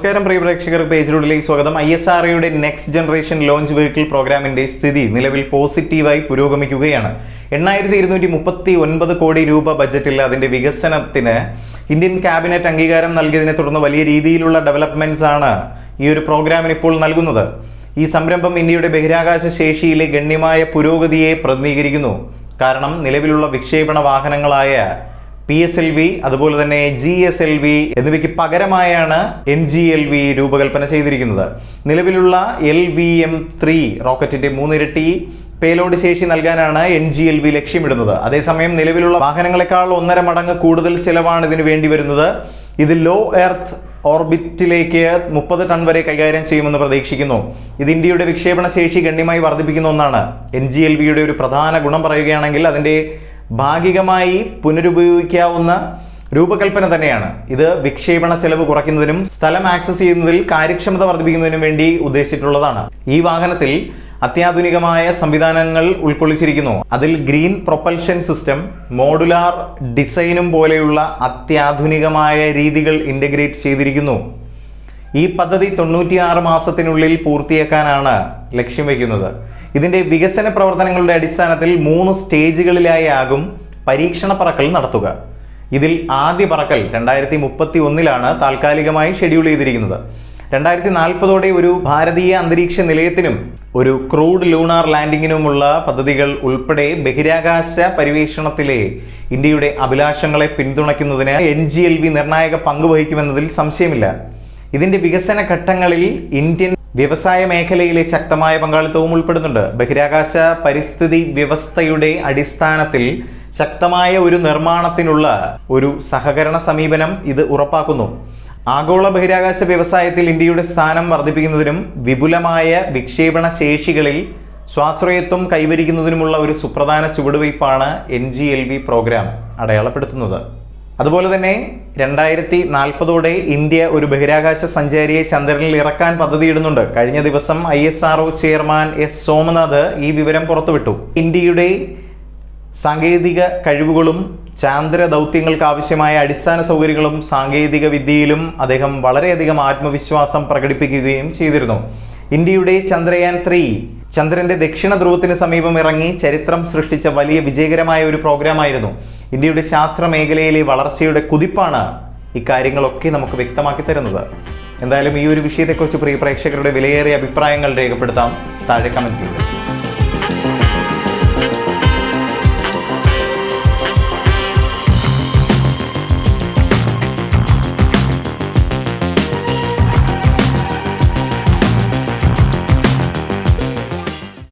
നമസ്കാരം പ്രിയ പ്രേക്ഷകർ. പേജിലുള്ളിലേക്ക് സ്വാഗതം. ഐ എസ് ആർ ഒയുടെ നെക്സ്റ്റ് ജനറേഷൻ ലോഞ്ച് വെഹിക്കിൾ പ്രോഗ്രാമിന്റെ സ്ഥിതി നിലവിൽ പോസിറ്റീവായി പുരോഗമിക്കുകയാണ്. എണ്ണായിരത്തി ഇരുന്നൂറ്റി മുപ്പത്തി ഒൻപത് കോടി രൂപ ബജറ്റിൽ അതിന്റെ വികസനത്തിന് ഇന്ത്യൻ ക്യാബിനറ്റ് അംഗീകാരം നൽകിയതിനെ തുടർന്ന് വലിയ രീതിയിലുള്ള ഡെവലപ്മെന്റ്സ് ആണ് ഈ ഒരു പ്രോഗ്രാമിന് ഇപ്പോൾ നൽകുന്നത്. ഈ സംരംഭം ഇന്ത്യയുടെ ബഹിരാകാശ ശേഷിയിലെ ഗണ്യമായ പുരോഗതിയെ പ്രതിനിധീകരിക്കുന്നു. കാരണം നിലവിലുള്ള വിക്ഷേപണ വാഹനങ്ങളായ പി എസ് എൽ വി അതുപോലെ തന്നെ ജി എസ് എൽ വി എന്നിവയ്ക്ക് പകരമായാണ് എൻ ജി എൽ വി രൂപകൽപ്പന ചെയ്തിരിക്കുന്നത്. നിലവിലുള്ള എൽ വി എം ത്രീ റോക്കറ്റിന്റെ മൂന്നിരട്ടി പേലോഡ് ശേഷി നൽകാനാണ് എൻ ജി എൽ വി ലക്ഷ്യമിടുന്നത്. അതേസമയം നിലവിലുള്ള വാഹനങ്ങളെക്കാൾ ഒന്നര മടങ്ങ് കൂടുതൽ ചിലവാണ് ഇതിന് വേണ്ടി വരുന്നത്. ഇത് ലോ എർത്ത് ഓർബിറ്റിലേക്ക് മുപ്പത് ടൺ വരെ കൈകാര്യം ചെയ്യുമെന്ന് പ്രതീക്ഷിക്കുന്നു. ഇത് ഇന്ത്യയുടെ വിക്ഷേപണ ശേഷി ഗണ്യമായി വർദ്ധിപ്പിക്കുന്ന ഒന്നാണ്. എൻ ജി എൽ വിയുടെ ഒരു പ്രധാന ഗുണം പറയുകയാണെങ്കിൽ അതിന്റെ ഭാഗികമായി പുനരുപയോഗിക്കാവുന്ന രൂപകൽപ്പന തന്നെയാണ്. ഇത് വിക്ഷേപണ ചെലവ് കുറയ്ക്കുന്നതിനും സ്ഥലം ആക്സസ് ചെയ്യുന്നതിൽ കാര്യക്ഷമത വർദ്ധിപ്പിക്കുന്നതിനും വേണ്ടി ഉദ്ദേശിച്ചിട്ടുള്ളതാണ്. ഈ വാഹനത്തിൽ അത്യാധുനികമായ സംവിധാനങ്ങൾ ഉൾക്കൊള്ളിച്ചിരിക്കുന്നു. അതിൽ ഗ്രീൻ പ്രൊപ്പൽഷൻ സിസ്റ്റം മോഡുലാർ ഡിസൈനും പോലെയുള്ള അത്യാധുനികമായ രീതികൾ ഇന്റഗ്രേറ്റ് ചെയ്തിരിക്കുന്നു. ഈ പദ്ധതി തൊണ്ണൂറ്റിയാറ് മാസത്തിനുള്ളിൽ പൂർത്തിയാക്കാനാണ് ലക്ഷ്യം വയ്ക്കുന്നത്. ഇതിന്റെ വികസന പ്രവർത്തനങ്ങളുടെ അടിസ്ഥാനത്തിൽ മൂന്ന് സ്റ്റേജുകളിലായി ആകും പരീക്ഷണ പറക്കൽ നടത്തുക. ഇതിൽ ആദ്യ പറക്കൽ രണ്ടായിരത്തി മുപ്പത്തി ഒന്നിലാണ് താൽക്കാലികമായി ഷെഡ്യൂൾ ചെയ്തിരിക്കുന്നത്. രണ്ടായിരത്തി നാൽപ്പതോടെ ഒരു ഭാരതീയ അന്തരീക്ഷ നിലയത്തിനും ഒരു ക്രൂഡ് ലൂണാർ ലാൻഡിങ്ങിനുമുള്ള പദ്ധതികൾ ഉൾപ്പെടെ ബഹിരാകാശ പരിവേഷണത്തിലെ ഇന്ത്യയുടെ അഭിലാഷങ്ങളെ പിന്തുണയ്ക്കുന്നതിന് എൻ ജി എൽ വി നിർണായക പങ്ക് വഹിക്കുമെന്നതിൽ സംശയമില്ല. ഇതിന്റെ വികസന ഘട്ടങ്ങളിൽ ഇന്ത്യൻ വ്യവസായ മേഖലയിലെ ശക്തമായ പങ്കാളിത്തവും ഉൾപ്പെടുന്നുണ്ട്. ബഹിരാകാശ പരിസ്ഥിതി വ്യവസ്ഥയുടെ അടിസ്ഥാനത്തിൽ ശക്തമായ ഒരു നിർമ്മാണത്തിനുള്ള ഒരു സഹകരണ സമീപനം ഇത് ഉറപ്പാക്കുന്നു. ആഗോള ബഹിരാകാശ വ്യവസായത്തിൽ ഇന്ത്യയുടെ സ്ഥാനം വർദ്ധിപ്പിക്കുന്നതിനും വിപുലമായ വിക്ഷേപണ ശേഷികളിൽ സ്വാശ്രയത്വം കൈവരിക്കുന്നതിനുമുള്ള ഒരു സുപ്രധാന ചുവടുവയ്പ്പാണ് N G L V programme അടയാളപ്പെടുത്തുന്നത്. അതുപോലെ തന്നെ രണ്ടായിരത്തി നാൽപ്പതോടെ ഇന്ത്യ ഒരു ബഹിരാകാശ സഞ്ചാരിയെ ചന്ദ്രനിൽ ഇറക്കാൻ പദ്ധതിയിടുന്നുണ്ട്. കഴിഞ്ഞ ദിവസം I S R chairman S Somanath ഈ വിവരം പുറത്തുവിട്ടു. ഇന്ത്യയുടെ സാങ്കേതിക കഴിവുകളും ചാന്ദ്ര ദൗത്യങ്ങൾക്ക് ആവശ്യമായ അടിസ്ഥാന സൗകര്യങ്ങളും സാങ്കേതിക വിദ്യയിലും അദ്ദേഹം വളരെയധികം ആത്മവിശ്വാസം പ്രകടിപ്പിക്കുകയും ചെയ്തിരുന്നു. ഇന്ത്യയുടെ ചന്ദ്രയാൻ ത്രീ ചന്ദ്രന്റെ ദക്ഷിണ ധ്രുവത്തിന് സമീപം ഇറങ്ങി ചരിത്രം സൃഷ്ടിച്ച വലിയ വിജയകരമായ ഒരു പ്രോഗ്രാമായിരുന്നു. ഇന്ത്യയുടെ ശാസ്ത്ര മേഖലയിലെ വളർച്ചയുടെ കുതിപ്പാണ് ഇക്കാര്യങ്ങളൊക്കെ നമുക്ക് വ്യക്തമാക്കി തരുന്നത്. എന്തായാലും ഈ ഒരു വിഷയത്തെക്കുറിച്ച് പ്രിയ പ്രേക്ഷകരുടെ വിലയേറിയ അഭിപ്രായങ്ങൾ രേഖപ്പെടുത്താം. താഴെ കമന്റ് ചെയ്യുക.